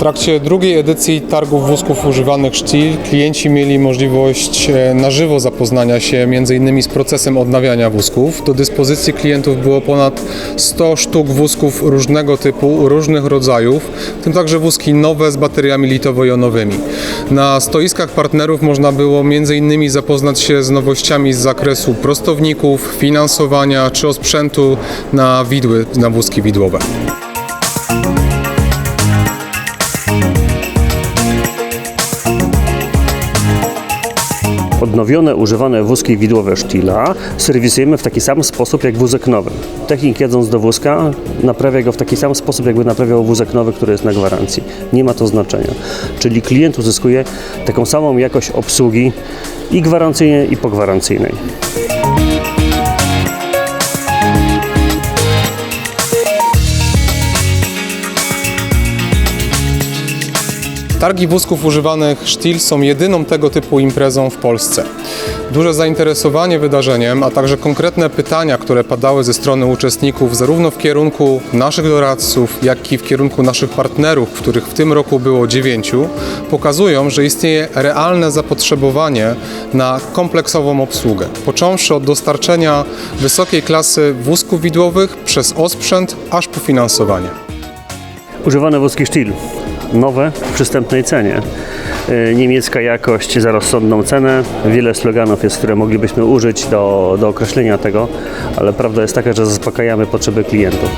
trakcie drugiej edycji targów wózków używanych Stihl klienci mieli możliwość e, na żywo zapoznania się m.in. z procesem odnawiania wózków. Do dyspozycji klientów było ponad 100 sztuk wózków różnego typu, różnych rodzajów, w tym także wózki nowe z bateriami litowo-jonowymi. Na stoiskach partnerów można było m.in. zapoznać się z nowościami z zakresu prostowników, finansowania czy osprzętu na widły, na wózki widłowe. Odnowione, używane wózki widłowe Stila serwisujemy w taki sam sposób jak wózek nowy. Technik jedząc do wózka naprawia go w taki sam sposób, jakby naprawiał wózek nowy, który jest na gwarancji. Nie ma to znaczenia. Czyli klient uzyskuje taką samą jakość obsługi i gwarancyjnej, i pogwarancyjnej. Targi wózków używanych Stihl są jedyną tego typu imprezą w Polsce. Duże zainteresowanie wydarzeniem, a także konkretne pytania, które padały ze strony uczestników, zarówno w kierunku naszych doradców, jak i w kierunku naszych partnerów, których w tym roku było dziewięciu, pokazują, że istnieje realne zapotrzebowanie na kompleksową obsługę. Począwszy od dostarczenia wysokiej klasy wózków widłowych przez osprzęt, aż po finansowanie. Używane wózki Stihl. Nowe w przystępnej cenie. Yy, Niemiecka jakość za rozsądną cenę. Wiele sloganów jest, które moglibyśmy użyć do, do określenia tego, ale prawda jest taka, że zaspokajamy potrzeby klientów.